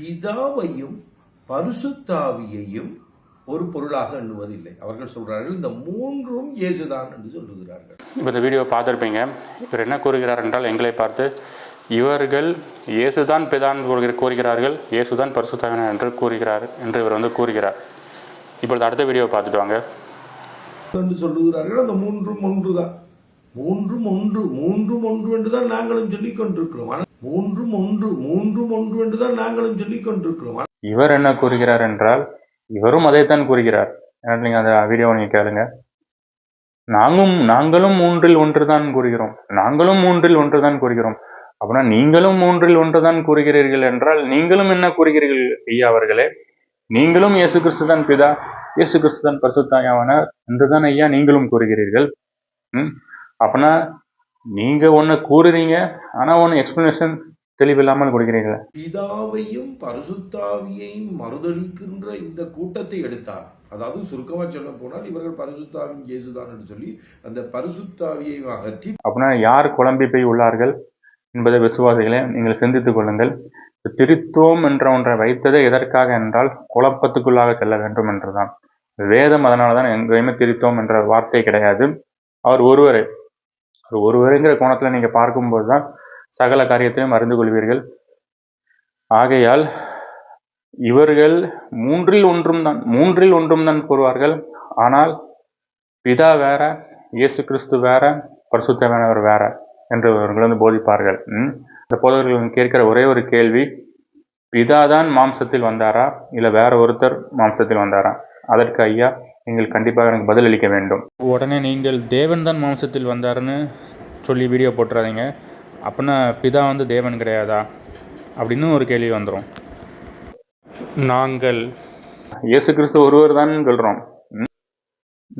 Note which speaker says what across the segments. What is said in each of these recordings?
Speaker 1: பிதாவையும் பரிசுத்தாவியையும் ஒரு பொருளாக எண்ணுவதில்லை. அவர்கள் சொல்றார்கள் இந்த மூன்றும் இயேசுதான் என்று சொல்லுகிறார்கள்.
Speaker 2: இப்போ இந்த வீடியோ பார்த்துருப்பீங்க. இவர் என்ன கூறுகிறார் என்றால் எங்களை பார்த்து இவர்கள் இயேசுதான் பிதான் கூறுகிற- கூறுகிறார்கள் இயேசுதான் பரிசுத்தவன் என்று கூறுகிறார் என்று இவர் வந்து கூறுகிறார். இப்பொழுது அடுத்த வீடியோவை பார்த்துட்டு வாங்க.
Speaker 1: என்று சொல்லுகிறார்கள் அந்த மூன்றும் ஒன்றுதான். மூன்றும் ஒன்று மூன்றும் ஒன்று என்றுதான் நாங்களும் சொல்லிக் கொண்டிருக்கிறோம் மூன்றும் ஒன்று மூன்றும் ஒன்று என்றுதான் நாங்களும் சொல்லிக் கொண்டிருக்கிறோம்.
Speaker 2: இவர் என்ன கூறுகிறார் என்றால் இவரும் அதைத்தான் கூறுகிறார். ஏன்னா நீங்கள் அந்த வீடியோ நீங்கள் கேளுங்க. நாங்களும் நாங்களும் மூன்றில் ஒன்று தான் கூறுகிறோம். நாங்களும் மூன்றில் ஒன்று தான் கூறுகிறோம். அப்படின்னா நீங்களும் மூன்றில் ஒன்று தான் கூறுகிறீர்கள் என்றால் நீங்களும் என்ன கூறுகிறீர்கள் ஐயா அவர்களே? நீங்களும் இயேசு கிறிஸ்து தான் பிதா இயேசு கிறிஸ்து தான் பரிசுத்தாயாவனர் என்றுதான் ஐயா நீங்களும் கூறுகிறீர்கள். ம்? அப்படின்னா நீங்க ஒன்று கூறுறீங்க ஆனா ஒன்று எக்ஸ்பிளனேஷன் தெளிவில்லாமல் கொடுக்கிறீர்கள்
Speaker 1: பிதாவையும் பரிசுத்தாவியையும் மறுதளிக்கின்ற இந்த கூட்டத்தை எடுத்தார். அதாவது சுருக்கமா சொல்ல போனால் இவர்கள் பரிசுத்தாவின் இயேசுதான் சொல்லி அந்த பரிசுத்தாவியை அகற்றி
Speaker 2: அப்படின்னா யார் குழம்பி போய் உள்ளார்கள் என்பதை விசுவாசிகளே நீங்கள் சிந்தித்துக் கொள்ளுங்கள். திருத்துவம் என்ற ஒன்றை வைத்ததே எதற்காக என்றால் குழப்பத்துக்குள்ளாக செல்ல வேண்டும் என்றுதான். வேதம் அதனால தான் எங்கேயுமே திருத்துவம் என்ற வார்த்தை கிடையாது. அவர் ஒருவரே. அவர் ஒருவருங்கிற கோணத்தில் நீங்கள் பார்க்கும்போது தான் சகல காரியத்தையும் அறிந்து கொள்வீர்கள். ஆகையால் இவர்கள் மூன்றில் ஒன்றும் தான் மூன்றில் ஒன்றும் தான் கூறுவார்கள். ஆனால் பிதா வேற இயேசு கிறிஸ்து வேற பரிசுத்தமானவர் வேற என்று இவர்கள் வந்து போதிப்பார்கள். ம்? இந்த போதவர்கள் கேட்கிற ஒரே ஒரு கேள்வி பிதா தான் மாம்சத்தில் வந்தாரா? இல்லை வேற ஒருத்தர் மாம்சத்தில் வந்தாரா? அதற்கு ஐயா நீங்கள் கண்டிப்பாக எனக்கு பதிலளிக்க வேண்டும். உடனே நீங்கள் தேவன் தான் மாம்சத்தில் வந்தாருன்னு சொல்லி வீடியோ போட்டுறாதீங்க. அப்படின்னா பிதா வந்து தேவன் கிடையாதா? அப்படின்னு ஒரு கேள்வி வந்துடும் நாங்கள். இயேசு கிறிஸ்து ஒருவர் தான் சொல்கிறோம்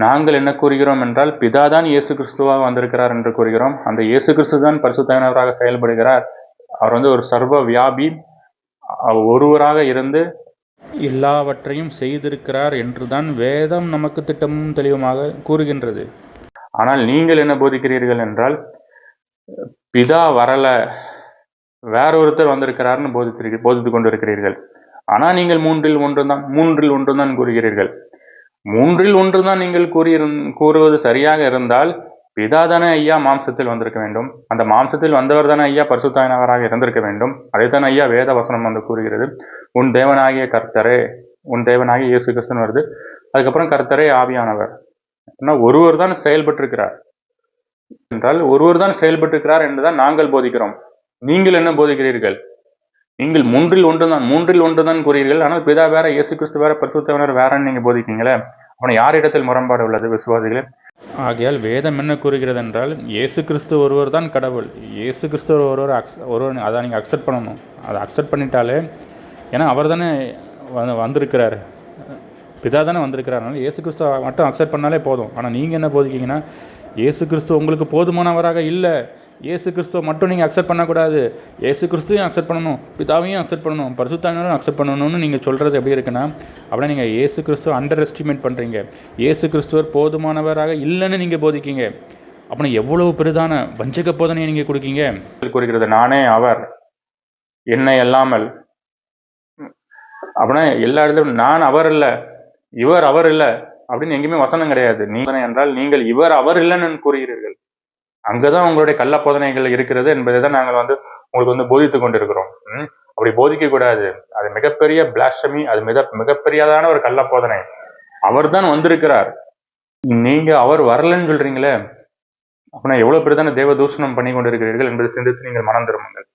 Speaker 2: நாங்கள் என்ன கூறுகிறோம் என்றால் பிதா தான் இயேசு கிறிஸ்துவாக வந்திருக்கிறார் என்று கூறுகிறோம். அந்த இயேசு கிறிஸ்து தான் பரிசுத்தவனவராக செயல்படுகிறார். அவர் வந்து ஒரு சர்வ வியாபி அவர் ஒருவராக இருந்து எல்லாவற்றையும் செய்திருக்கிறார் என்றுதான் வேதம் நமக்கு திட்டமும் தெளிவுமாக கூறுகின்றது. ஆனால் நீங்கள் என்ன போதிக்கிறீர்கள் என்றால் பிதா வரல வேற ஒருத்தர் வந்திருக்கிறார்னு போதித்திரு போதித்து கொண்டிருக்கிறீர்கள். ஆனால் நீங்கள் மூன்றில் ஒன்று தான் மூன்றில் ஒன்று தான் கூறுகிறீர்கள். மூன்றில் ஒன்று தான் நீங்கள் கூறியிருந் கூறுவது சரியாக இருந்தால் பிதா தானே ஐயா மாம்சத்தில் வந்திருக்க வேண்டும். அந்த மாம்சத்தில் வந்தவர் தானே ஐயா பரிசுத்தாயினவராக இருந்திருக்க வேண்டும். அதைத்தான் ஐயா வேத வசனம் வந்து கூறுகிறது. உன் தேவனாகிய கர்த்தரே உன் தேவனாகிய இயேசு கிறிஸ்துன்னு வருது. அதுக்கப்புறம் கர்த்தரே ஆவியானவர். ஆனால் ஒருவர் தான் செயல்பட்டிருக்கிறார். என்றால் ஒருவர் தான் செயல்பட்டிருக்கிறார் என்றுதான் நாங்கள் போதிக்கிறோம். நீங்கள் என்ன போதிக்கிறீர்கள்? நீங்கள் மூன்றில் ஒன்று தான் மூன்றில் ஒன்று தான் கூறுகிறீர்கள் ஆனால் பிதா வேற இயேசு கிறிஸ்து வேற பரிசுத்தவனர் வேறன்னு நீங்கள் போதிக்கீங்களே அவனை யாரிடத்தில் முரண்பாடு உள்ளது விசுவாசிகளே? ஆகையால் வேதம் என்ன கூறுகிறது என்றால் இயேசு கிறிஸ்து ஒருவர் தான் கடவுள். இயேசு கிறிஸ்து ஒருவர் அக்ஸ் ஒருவர் அதை நீங்கள் அக்செப்ட் பண்ணணும். அதை அக்செப்ட் பண்ணிட்டாலே ஏன்னா அவர் தானே வந்து வந்திருக்கிறார். பிதா தானே வந்திருக்கிறார். அதனால இயேசு கிறிஸ்துவ மட்டும் அக்செப்ட் பண்ணாலே போதும். ஆனால் நீங்கள் என்ன போதிக்கிங்கன்னா ஏசு கிறிஸ்துவ உங்களுக்கு போதுமானவராக இல்லை. ஏசு கிறிஸ்துவ மட்டும் நீங்கள் அக்செப்ட் பண்ணக்கூடாது. ஏசு கிறிஸ்துவையும் அக்செப்ட் பண்ணணும். பிதாவையும் அக்செப்ட் பண்ணணும். பரிசுத்தானரும் அக்செப்ட் பண்ணணும்னு நீங்கள் சொல்கிறது எப்படி இருக்குன்னா அப்படின்னா நீங்கள் ஏசு கிறிஸ்துவ அண்டர் எஸ்டிமேட் பண்ணுறீங்க இயேசு கிறிஸ்துவர் போதுமானவராக இல்லைன்னு நீங்கள் போதிக்கீங்க அப்படின்னா எவ்வளவு பெரிதான வஞ்சக போதனையை நீங்கள் கொடுக்கீங்க கூறுகிறது நானே அவர் என்னை அல்லாமல். அப்படின்னா எல்லா இடத்துலையும் நான் அவர் இல்லை இவர் அவர் இல்லை அப்படின்னு எங்கேயுமே வசனம் கிடையாது. நீங்கள் என்றால் நீங்கள் இவர் அவர் இல்லைன்னு கூறுகிறீர்கள். அங்கதான் உங்களுடைய கள்ள போதனைகள் இருக்கிறது என்பதை தான் நாங்கள் வந்து உங்களுக்கு வந்து போதித்துக் கொண்டிருக்கிறோம். அப்படி போதிக்க கூடாது. அது மிகப்பெரிய பிளாஷமி அது மிக மிகப்பெரியதான ஒரு கள்ள போதனை. அவர் தான் வந்திருக்கிறார். நீங்க அவர் வரலன்னு சொல்றீங்களே அப்படின்னா எவ்வளவு பெரிதான தேவ தூஷணம் பண்ணி கொண்டிருக்கிறீர்கள் என்பதை சிந்தித்து நீங்கள் மனம் திரும்புங்கள்.